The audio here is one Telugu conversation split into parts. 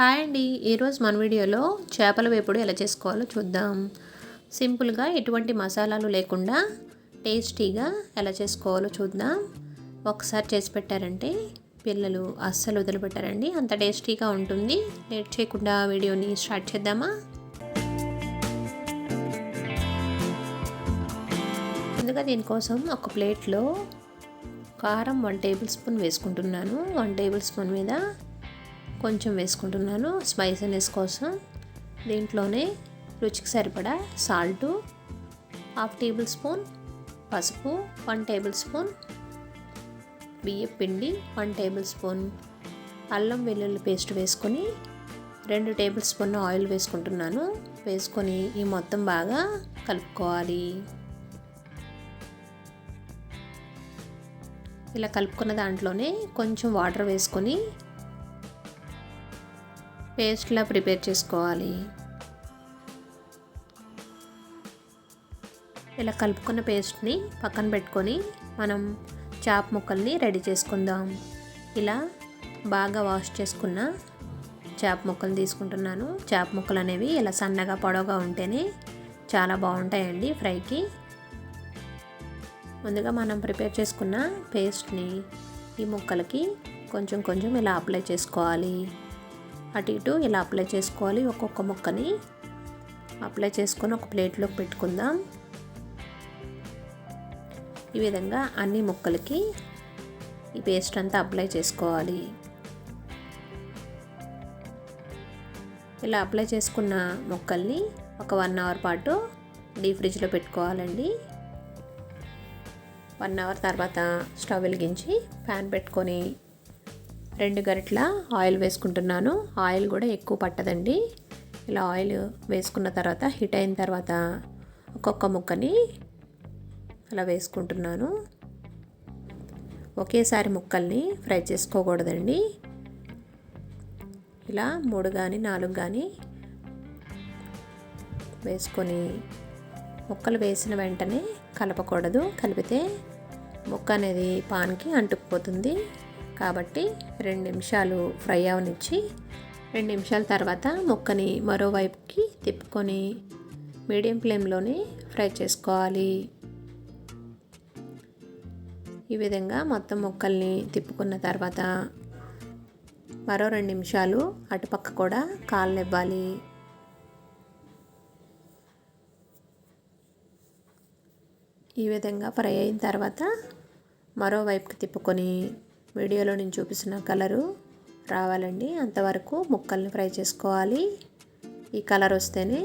హాయ్ అండి. ఈరోజు మన వీడియోలో చేపల వేపుడు ఎలా చేసుకోవాలో చూద్దాం. సింపుల్గా ఎటువంటి మసాలాలు లేకుండా టేస్టీగా ఎలా చేసుకోవాలో చూద్దాం. ఒకసారి చేసి పెట్టారంటే పిల్లలు అస్సలు వదిలిపెట్టారండి. అంత టేస్టీగా ఉంటుంది. లేట్ చేయకుండా వీడియోని స్టార్ట్ చేద్దామా? ముందుగా దీనికోసం ఒక ప్లేట్లో కారం వన్ టేబుల్ స్పూన్ వేసుకుంటున్నాను. వన్ టేబుల్ స్పూన్ మీద కొంచెం వేసుకుంటున్నాను. స్పైసీనెస్ కోసం దీంట్లోనే రుచికి సరిపడా సాల్టు హాఫ్ టేబుల్ స్పూన్ పసుపు వన్ టేబుల్ స్పూన్ బియ్యం పిండి వన్ టేబుల్ స్పూన్ అల్లం వెల్లుల్లి పేస్ట్ వేసుకొని రెండు టేబుల్ స్పూన్ ఆయిల్ వేసుకుంటున్నాను. వేసుకొని ఈ మొత్తం బాగా కలుపుకోవాలి. ఇలా కలుపుకున్న దాంట్లోనే కొంచెం వాటర్ వేసుకొని పేస్ట్లా ప్రిపేర్ చేసుకోవాలి. ఇలా కలుపుకున్న పేస్ట్ని పక్కన పెట్టుకొని మనం చాప్ ముక్కల్ని రెడీ చేసుకుందాం. ఇలా బాగా వాష్ చేసుకున్న చేప ముక్కలు తీసుకుంటున్నాను. చేప ముక్కలు అనేవి ఇలా సన్నగా పొడవుగా ఉంటేనే చాలా బాగుంటాయండి ఫ్రైకి. ముందుగా మనం ప్రిపేర్ చేసుకున్న పేస్ట్ని ఈ ముక్కలకి కొంచెం కొంచెం ఇలా అప్లై చేసుకోవాలి. అటు ఇటు ఇలా అప్లై చేసుకోవాలి. ఒక్కొక్క ముక్కని అప్లై చేసుకొని ఒక ప్లేట్లోకి పెట్టుకుందాం. ఈ విధంగా అన్ని ముక్కలకి ఈ పేస్ట్ అంతా అప్లై చేసుకోవాలి. ఇలా అప్లై చేసుకున్న ముక్కల్ని ఒక వన్ అవర్ పాటు డీ ఫ్రిడ్జ్లో పెట్టుకోవాలండి. వన్ అవర్ తర్వాత స్టవ్ వెలిగించి ఫ్యాన్ పెట్టుకొని రెండు గరిటల ఆయిల్ వేసుకుంటున్నాను. ఆయిల్ కూడా ఎక్కువ పట్టదండి. ఇలా ఆయిల్ వేసుకున్న తర్వాత హీట్ అయిన తర్వాత ఒక్కొక్క ముక్కని అలా వేసుకుంటున్నాను. ఒకేసారి ముక్కల్ని ఫ్రై చేసుకోకూడదండి. ఇలా మూడు కానీ నాలుగు కానీ వేసుకొని ముక్కలు వేసిన వెంటనే కలపకూడదు. కలిపితే ముక్క అనేది పాన్కి అంటుకుపోతుంది. కాబట్టి రెండు నిమిషాలు ఫ్రై అవనిచ్చి రెండు నిమిషాల తర్వాత ముక్కని మరోవైపుకి తిప్పుకొని మీడియం ఫ్లేమ్లోనే ఫ్రై చేసుకోవాలి. ఈ విధంగా మొత్తం ముక్కల్ని తిప్పుకున్న తర్వాత మరో రెండు నిమిషాలు అటుపక్క కూడా కాళ్ళనివ్వాలి ఈ విధంగా ఫ్రై అయిన తర్వాత మరోవైపుకి తిప్పుకొని వీడియోలో నేను చూపిస్తున్న కలరు రావాలండి. అంతవరకు ముక్కల్ని ఫ్రై చేసుకోవాలి. ఈ కలర్ వస్తేనే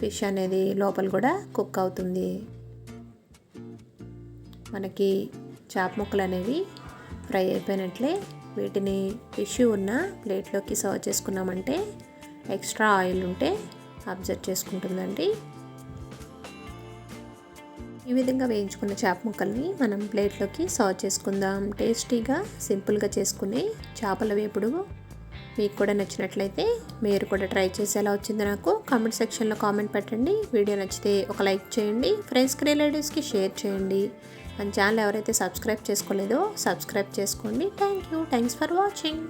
ఫిష్ అనేది లోపల కూడా కుక్ అవుతుంది. మనకి చాప ముక్కలు అనేవి ఫ్రై అయిపోయినట్లే వీటిని ఫిష్ ఉన్న ప్లేట్లోకి సర్వ్ చేసుకున్నామంటే ఎక్స్ట్రా ఆయిల్ ఉంటే అబ్జర్వ్ చేసుకుంటుందండి. ఈ విధంగా వేయించుకున్న చేప ముక్కల్ని మనం ప్లేట్లోకి సర్వ్ చేసుకుందాం. టేస్టీగా సింపుల్గా చేసుకునే చేపల వేపుడు. మీకు కూడా నచ్చినట్లయితే మీరు కూడా ట్రై చేసి ఎలా వచ్చింది నాకు కామెంట్ సెక్షన్లో కామెంట్ పెట్టండి. వీడియో నచ్చితే ఒక లైక్ చేయండి. ఫ్రెండ్స్కి రిలేటివ్స్కి షేర్ చేయండి. మన ఛానల్ ఎవరైతే సబ్స్క్రైబ్ చేసుకోలేదో సబ్స్క్రైబ్ చేసుకోండి. Thank you. Thanks for watching.